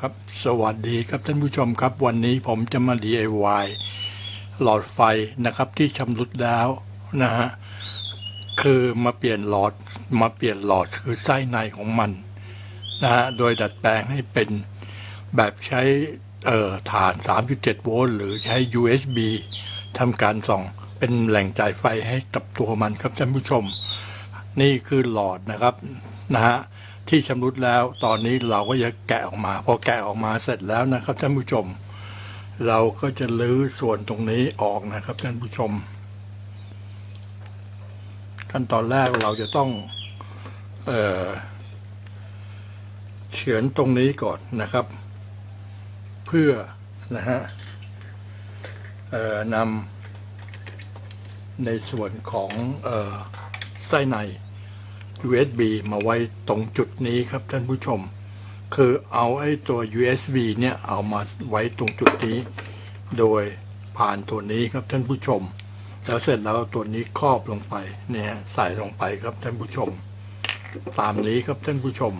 ครับ สวัสดีครับท่านผู้ชมครับ วันนี้ผมจะมา DIY หลอดไฟนะครับที่ชำรุดแล้วนะฮะคือมาเปลี่ยนหลอดมาเปลี่ยนหลอดคือไส้ในของมันนะฮะโดยดัดแปลงให้เป็นแบบใช้เอ่อฐาน 3.7 โวลต์หรือใช้ USB ทำการส่องเป็นแหล่งจ่ายไฟให้กับตัวมันครับท่านผู้ชม นี่คือหลอดนะครับนะฮะ ที่ชำรุดแล้ว ตอนนี้เราก็จะแกะออกมา พอแกะออกมาเสร็จแล้วนะครับท่านผู้ชม เราก็จะลื้อส่วนตรงนี้ออกนะครับท่านผู้ชม ขั้นตอนแรกเราจะต้องเออเฉือนตรงนี้ก่อนนะครับ เพื่อนะฮะเออนำในส่วนของเออไส้ใน USB มาไว้ตรงจุดนี้ครับท่านผู้ชม คือเอาไอ้ตัว USB เนี่ยเอามาไว้ตรงจุดนี้ โดยผ่านตัวนี้ครับท่านผู้ชม แล้วเสร็จแล้วตัวนี้ครอบลงไปเนี่ยใส่ลงไปครับท่านผู้ชม ตามนี้ครับท่านผู้ชม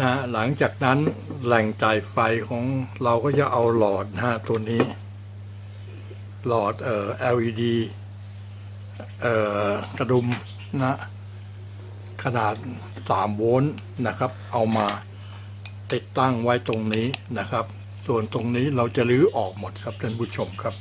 นะหลังจากนั้นแหล่งจ่ายไฟของเราก็จะเอาหลอดนะฮะตัวนี้ หลอดเอ่อ LED เอ่อกระดุมนะ ขนาด 3 โวลต์นะครับ เอามาติดตั้งไว้ตรงนี้นะครับ ส่วนตรงนี้เราจะรื้อออกหมดครับท่านผู้ชมครับ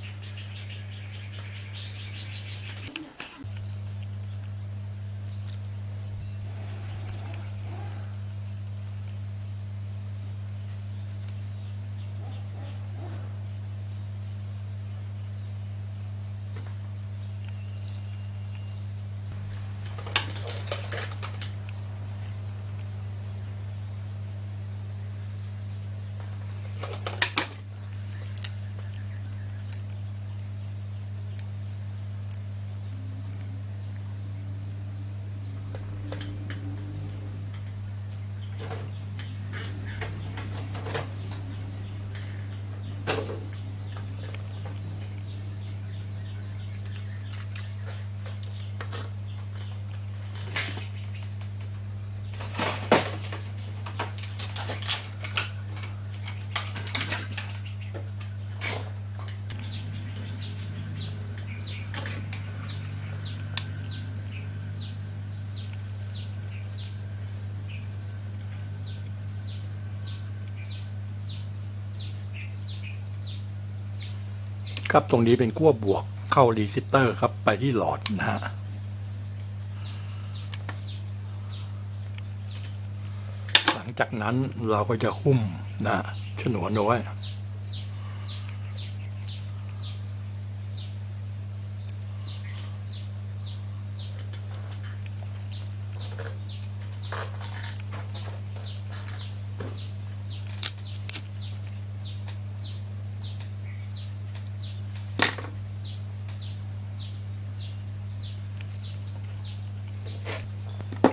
ครับ ตรงนี้เป็นขั้วบวกเข้ารีซิสเตอร์ครับไปที่หลอดนะฮะหลังจากนั้นเราก็จะหุ้มนะฉนวนเอาไว้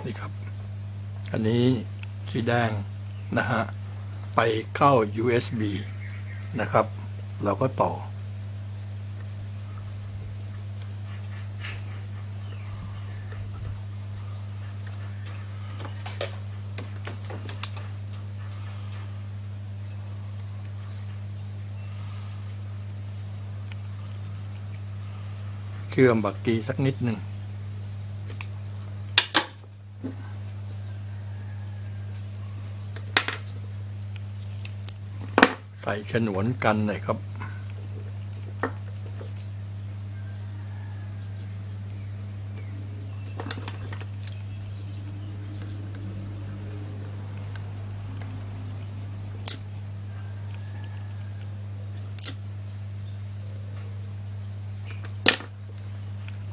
นี่ครับ อันนี้สีแดงนะฮะ ไปเข้า USB นะครับ เราก็ต่อ เชื่อมบักกีสักนิดหนึ่ง ส่ฉนวนกันหน่อยครับ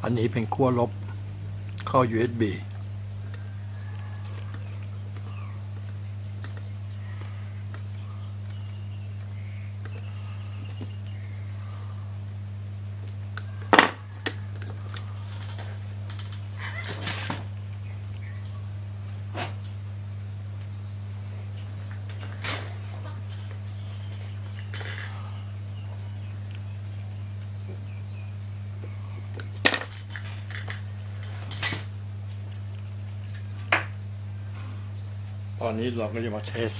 อันนี้เป็นขั้วลบเข้า USB ตอนนี้เราก็จะมาเทส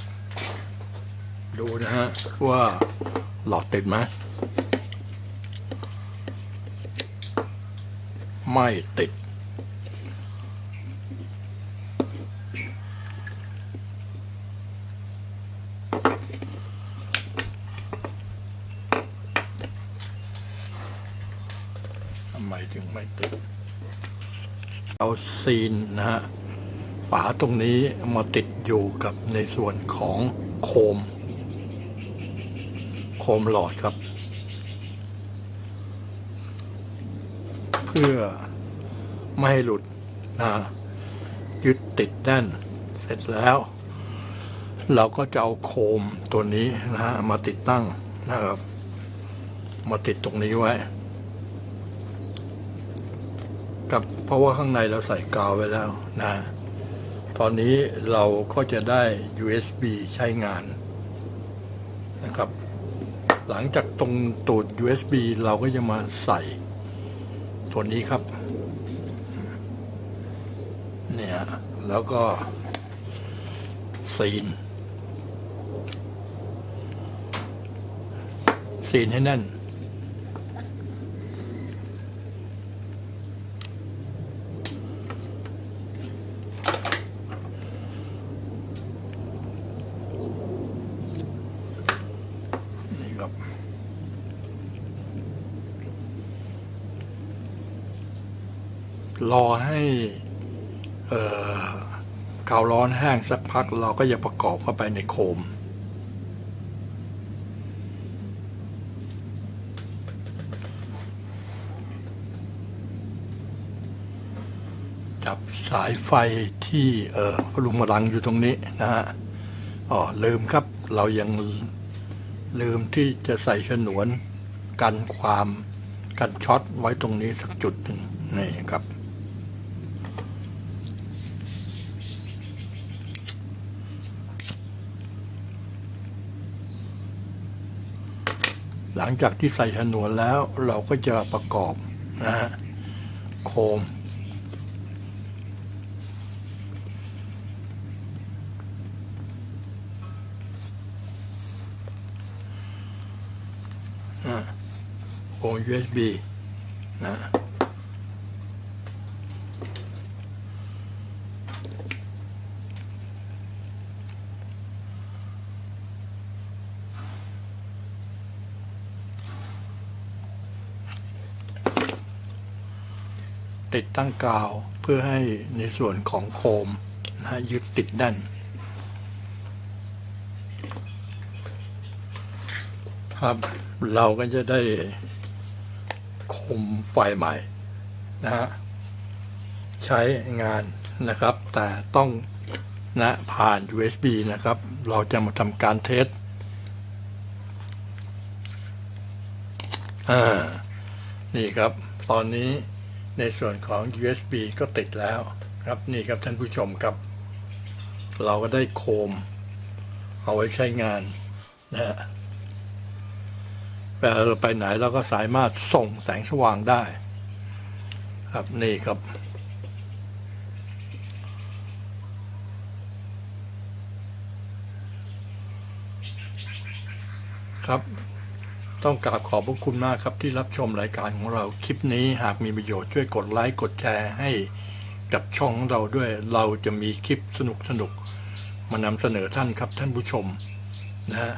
ดูนะฮะ ว่าหลอดติดไหมไม่ติด ทำไมถึงไม่ติด เอาซีนนะฮะ ฝาตรงนี้มาติดอยู่กับในส่วนของโคม โคมหลอดครับ เพื่อไม่ให้หลุดนะยึดติดแน่นเสร็จแล้ว เราก็จะเอาโคมตัวนี้นะฮะมาติดตั้งนะครับ มาติดตรงนี้ไว้ กับเพราะว่าข้างในเราใส่กาวไว้แล้วนะ ตอนนี้เราก็จะได้ USB ใช้งานนะครับ หลังจากตรงตูด USB เราก็จะมาใส่ตัวนี้ครับ เนี่ย แล้วก็ซีน ซีนให้แน่นครับ รอให้เอ่อกาวร้อนแห้งสักพักเราก็จะประกอบเข้าไปในโคม จับสายไฟที่เออลุงมรังอยู่ตรงนี้นะฮะอ๋อลืมครับเรายังลืมที่จะใส่ฉนวนกันความกันช็อตไว้ตรงนี้สักจุดหนึ่งนี่ครับ หลังจากที่ใส่ฉนวนแล้วเราก็จะประกอบนะฮะโคม โคม USB นะ ติดตั้งกาวเพื่อให้ในส่วนของโคมนะฮะยึดติดแน่น ครับเราก็จะได้โคมไฟใหม่นะฮะใช้งานนะครับ แต่ต้องนะผ่าน USB นะครับ เราจะมาทำการเทสอ่านี่ครับ ตอนนี้ ในส่วนของ USB ก็ติดแล้วครับนี่ครับท่านผู้ชมครับ เราก็ได้โคม เอาไว้ใช้งานนะฮะเวลาเราไปไหนเราก็สามารถส่งแสงสว่างได้ ครับนี่ครับ ต้องกราบขอบพระคุณมากครับที่รับชมรายการของเราคลิปนี้หากมีประโยชน์ช่วยกดไลค์กดแชร์ให้กับช่องของเราด้วยเราจะมีคลิปสนุกสนุกมานำเสนอท่านครับท่านผู้ชมนะฮะ